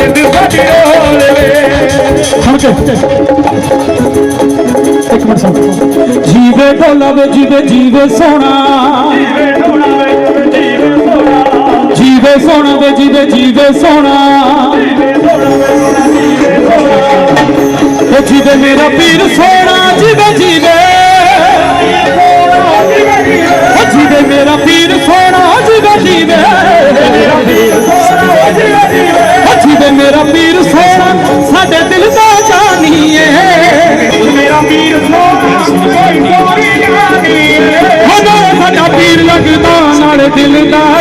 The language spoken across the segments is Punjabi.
ਜਿੰਦ ਸਾਡੀ ਰੋਲਵੇ ਸੁਣ ਕੇ ਇੱਕ ਮਿੰਟ ਸੁਣ ਜੀਵੇ ਢੋਲਾ ਵੇ ਜੀਵੇ ਜੀਵੇ ਸੋਣਾ ਜੀਵੇ ਢੋਲਾ ਵੇ ਜੀਵੇ ਸੋਣਾ ਜੀਵੇ ਸੋਣਾ ਵੇ ਜੀਵੇ ਜੀਵੇ ਸੋਣਾ ਜੀਵੇ ਸੋਣਾ ਵੇ ਜੀਵੇ ਸੋਣਾ ਜੀਵੇ ਮੇਰਾ ਪੀਰ ਸੋ ਲੱਗਦਾ ਨਾਲੇ ਦਿਲ ਦਾ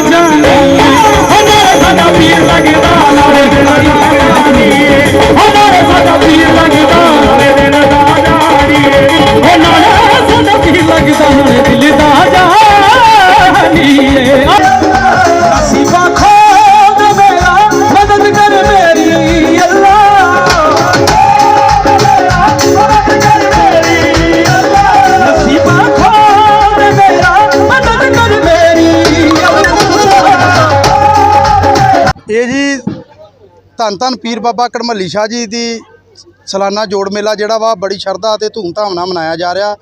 ਇਹ ਜੀ ਧੰਨ ਧੰਨ ਪੀਰ ਬਾਬਾ ਕੜਮੱਲੀ ਸ਼ਾਹ ਜੀ ਦੀ ਸਾਲਾਨਾ ਜੋੜ ਮੇਲਾ ਜਿਹੜਾ ਵਾ, ਬੜੀ ਸ਼ਰਧਾ ਅਤੇ ਧੂਮਧਾਮ ਨਾਲ ਮਨਾਇਆ ਜਾ ਰਿਹਾ।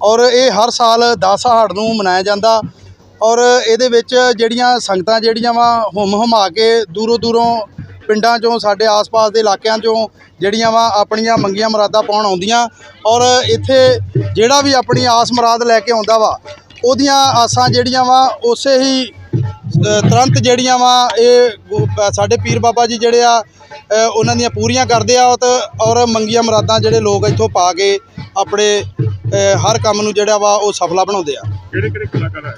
ਔਰ ਇਹ ਹਰ ਸਾਲ 10 ਹਾੜ ਨੂੰ ਮਨਾਇਆ ਜਾਂਦਾ। ਔਰ ਇਹਦੇ ਵਿੱਚ ਜਿਹੜੀਆਂ ਸੰਗਤਾਂ ਜਿਹੜੀਆਂ ਵਾ, ਹੁਮ ਹੁਮਾ ਕੇ ਦੂਰੋਂ ਦੂਰੋਂ ਪਿੰਡਾਂ ਚੋਂ, ਸਾਡੇ ਆਸ-ਪਾਸ ਦੇ ਇਲਾਕਿਆਂ ਚੋਂ ਜਿਹੜੀਆਂ ਵਾ, ਆਪਣੀਆਂ ਮੰਗੀਆਂ ਮੁਰਾਦਾਂ ਪਾਉਣ ਆਉਂਦੀਆਂ। ਔਰ ਇੱਥੇ ਜਿਹੜਾ ਵੀ ਆਪਣੀ ਆਸ ਮੁਰਾਦ ਲੈ ਕੇ ਆਉਂਦਾ ਵਾ, ਉਹਦੀਆਂ ਆਸਾਂ ਜਿਹੜੀਆਂ ਵਾ, ਉਸੇ ਹੀ ਤੁਰੰਤ ਜਿਹੜੀਆਂ ਵਾ ਇਹ ਸਾਡੇ ਪੀਰ ਬਾਬਾ ਜੀ ਜਿਹੜੇ ਆ ਉਹਨਾਂ ਦੀਆਂ ਪੂਰੀਆਂ ਕਰਦੇ ਆ ਤੇ ਔਰ ਮੰਗੀਆਂ ਮੁਰਾਦਾਂ ਜਿਹੜੇ ਲੋਕ ਇੱਥੋਂ ਪਾ ਕੇ ਆਪਣੇ ਹਰ ਕੰਮ ਨੂੰ ਜਿਹੜਾ ਵਾ ਉਹ ਸਫਲਾ ਬਣਾਉਂਦੇ ਆ। ਕਿਹੜੇ ਕਿਹੜੇ ਕਲਾਕਾਰ ਆਏ?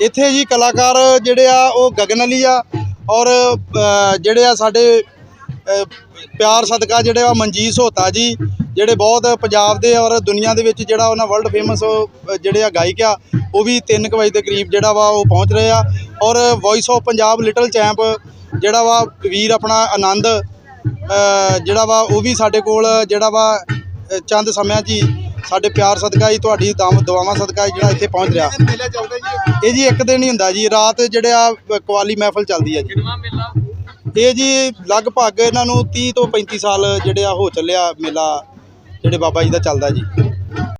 ਇੱਥੇ ਜੀ ਕਲਾਕਾਰ ਜਿਹੜੇ ਆ ਉਹ ਗਗਨ ਅਲੀ ਆ ਔਰ ਜਿਹੜੇ ਆ ਸਾਡੇ ਪਿਆਰ ਸਦਕਾ ਜਿਹੜੇ ਆ ਮਨਜੀਤ ਸੋਤਾ ਜੀ ਜਿਹੜੇ ਬਹੁਤ ਪੰਜਾਬ ਦੇ ਔਰ ਦੁਨੀਆ ਦੇ ਵਿੱਚ ਜਿਹੜਾ ਉਹਨਾਂ ਵਰਲਡ ਫੇਮਸ ਜਿਹੜੇ ਆ ਗਾਇਕ ਆ ਉਹ ਵੀ 3 ਵਜੇ ਦੇ ਕਰੀਬ ਜਿਹੜਾ ਵਾ ਉਹ ਪਹੁੰਚ ਰਹੇ ਆ। ਔਰ voice of Punjab little champ ਜਿਹੜਾ ਵਾ ਵੀਰ ਆਪਣਾ ਆਨੰਦ ਜਿਹੜਾ ਵਾ ਉਹ ਵੀ ਸਾਡੇ ਕੋਲ ਜਿਹੜਾ ਵਾ ਚੰਦ ਸਮਿਆਂ ਹੀ ਸਾਡੇ ਪਿਆਰ ਸਦਕਾ ਹੀ ਤੁਹਾਡੀ ਦਮ- ਦੁਆਵਾਂ ਸਦਕਾ ਜਿਹੜਾ ਇੱਥੇ ਪਹੁੰਚ ਰਿਹਾ। ਇਹ ਜੀ ਇੱਕ ਦਿਨ ਹੀ ਹੁੰਦਾ ਜੀ ਰਾਤ ਜਿਹੜੇ ਆ ਕਵਾਲੀ ਮਹਿਫਲ ਚੱਲਦੀ ਹੈ ਜੀ। ਇਹ ਜੀ ਲਗਭਗ ਇਹਨਾਂ ਨੂੰ 30 ਤੋਂ 35 ਸਾਲ ਜਿਹੜੇ ਆ ਹੋ ਚੱਲਿਆ ਮੇਲਾ ਜਿਹੜੇ ਬਾਬਾ ਜੀ ਦਾ ਚੱਲਦਾ ਜੀ।